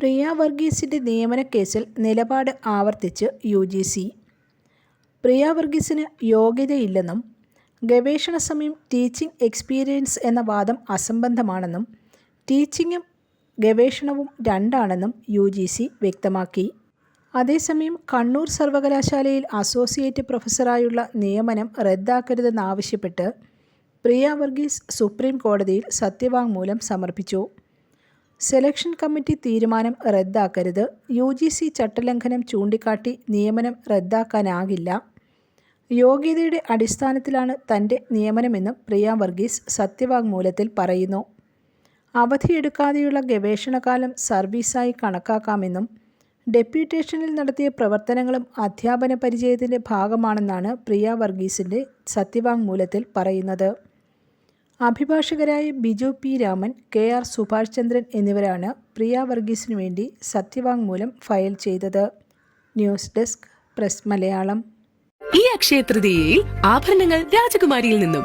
പ്രിയ വർഗീസിന്റെ നിയമന കേസിൽ നിലപാട് ആവർത്തിച്ച് യു ജി സി. പ്രിയ വർഗീസിന് യോഗ്യതയില്ലെന്നും ഗവേഷണ സമയം ടീച്ചിംഗ് എക്സ്പീരിയൻസ് എന്ന വാദം അസംബന്ധമാണെന്നും ടീച്ചിങ്ങും ഗവേഷണവും രണ്ടാണെന്നും യു ജി സി വ്യക്തമാക്കി. അതേസമയം കണ്ണൂർ സർവകലാശാലയിൽ അസോസിയേറ്റ് പ്രൊഫസറായുള്ള നിയമനം റദ്ദാക്കരുതെന്നാവശ്യപ്പെട്ട് പ്രിയ വർഗീസ് സുപ്രീം കോടതിയിൽ സത്യവാങ്മൂലം സമർപ്പിച്ചു. സെലക്ഷൻ കമ്മിറ്റി തീരുമാനം റദ്ദാക്കരുത്. യു ജി സി ചട്ടലംഘനം ചൂണ്ടിക്കാട്ടി നിയമനം റദ്ദാക്കാനാകില്ല. യോഗ്യതയുടെ അടിസ്ഥാനത്തിലാണ് തന്റെ നിയമനമെന്നും പ്രിയ വർഗീസ് സത്യവാങ്മൂലത്തിൽ പറയുന്നു. അവധിയെടുക്കാതെയുള്ള ഗവേഷണകാലം സർവീസായി കണക്കാക്കാമെന്നും ഡെപ്യൂട്ടേഷനിൽ നടത്തിയ പ്രവർത്തനങ്ങളും അധ്യാപന പരിചയത്തിന്റെ ഭാഗമാണെന്നാണ് പ്രിയ വർഗീസിന്റെ സത്യവാങ്മൂലത്തിൽ പറയുന്നത്. അഭിഭാഷകരായ Biju P Raman K R Subhash Chandran എന്നിവരാണ് പ്രിയ വർഗീസിനു വേണ്ടി സത്യവാങ്മൂലം ഫയൽ ചെയ്തത്. News desk press Malayalam. ഈ അക്ഷയ തൃതീയയിൽ ആഭരണങ്ങൾ രാജകുമാരിയിൽ നിന്നും